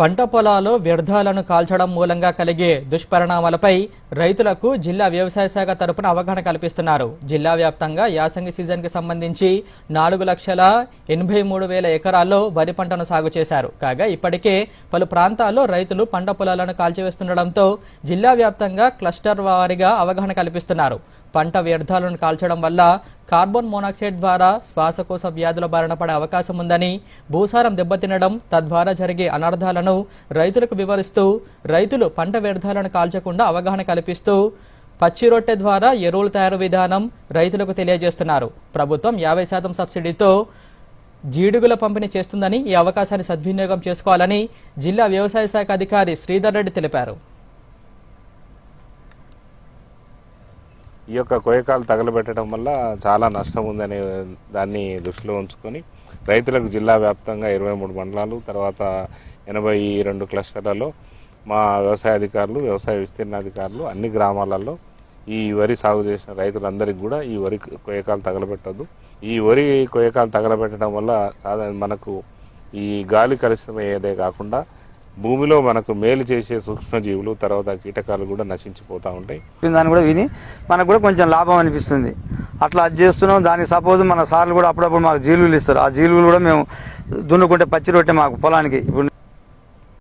పంట పొలాల్లో వ్యర్థాలను కాల్చడం మూలంగా కలిగే దుష్పరిణామాలపై రైతులకు జిల్లా వ్యవసాయ శాఖ తరపున అవగాహన కల్పిస్తున్నారు. జిల్లా వ్యాప్తంగా యాసంగి సీజన్కి సంబంధించి నాలుగు లక్షల ఎనభై మూడు వేల ఎకరాల్లో వరి పంటను సాగు చేశారు. కాగా ఇప్పటికే పలు ప్రాంతాల్లో రైతులు పంట పొలాలను కాల్చివేస్తుండటంతో జిల్లా వ్యాప్తంగా క్లస్టర్ వారీగా అవగాహన కల్పిస్తున్నారు. పంట వ్యర్థాలను కాల్చడం వల్ల కార్బన్ మోనాక్సైడ్ ద్వారా శ్వాసకోశ వ్యాధుల బారిన పడే అవకాశం ఉందని భూసారం దెబ్బతినడం తద్వారా జరిగే అనర్థాలను రైతులకు వివరిస్తూ రైతులు పంట వ్యర్థాలను కాల్చకుండా అవగాహన కల్పిస్తూ పచ్చి రొట్టె ద్వారా ఎరువుల తయారు విధానం రైతులకు తెలియజేస్తున్నారు. ప్రభుత్వం యాభై శాతం సబ్సిడీతో జీడుగుల పంపిణీ చేస్తుందని ఈ అవకాశాన్ని సద్వినియోగం చేసుకోవాలని జిల్లా వ్యవసాయ శాఖ అధికారి శ్రీధర్ రెడ్డి తెలిపారు. ఈ యొక్క కోయకాలు తగలబెట్టడం వల్ల చాలా నష్టం ఉందనే దాన్ని దృష్టిలో ఉంచుకొని రైతులకు జిల్లా వ్యాప్తంగా ఇరవై మూడు మండలాలు తర్వాత ఎనభై రెండు క్లస్టర్లలో మా వ్యవసాయ అధికారులు వ్యవసాయ విస్తీర్ణాధికారులు అన్ని గ్రామాలలో ఈ వరి సాగు చేసిన రైతులందరికీ కూడా ఈ వరి కొయ్యకాలు తగలబెట్టద్దు. ఈ వరి కొయ్యకాలు తగలబెట్టడం వల్ల మనకు ఈ గాలి కలిసిమ కాకుండా భూమిలో మనకు మేలు చేసే సూక్ష్మజీవులు తర్వాత కీటకాలు కూడా నశించిపోతూ ఉంటాయి. దాన్ని కూడా విని మనకు కూడా కొంచెం లాభం అనిపిస్తుంది. అట్లా అది చేస్తున్నాం. దానికి సపోజ్ మన సార్లు కూడా అప్పుడప్పుడు మాకు జీలువులు ఇస్తారు. ఆ జీలువులు కూడా మేము దున్నుకుంటే పచ్చి రొట్టె మాకు పొలానికి.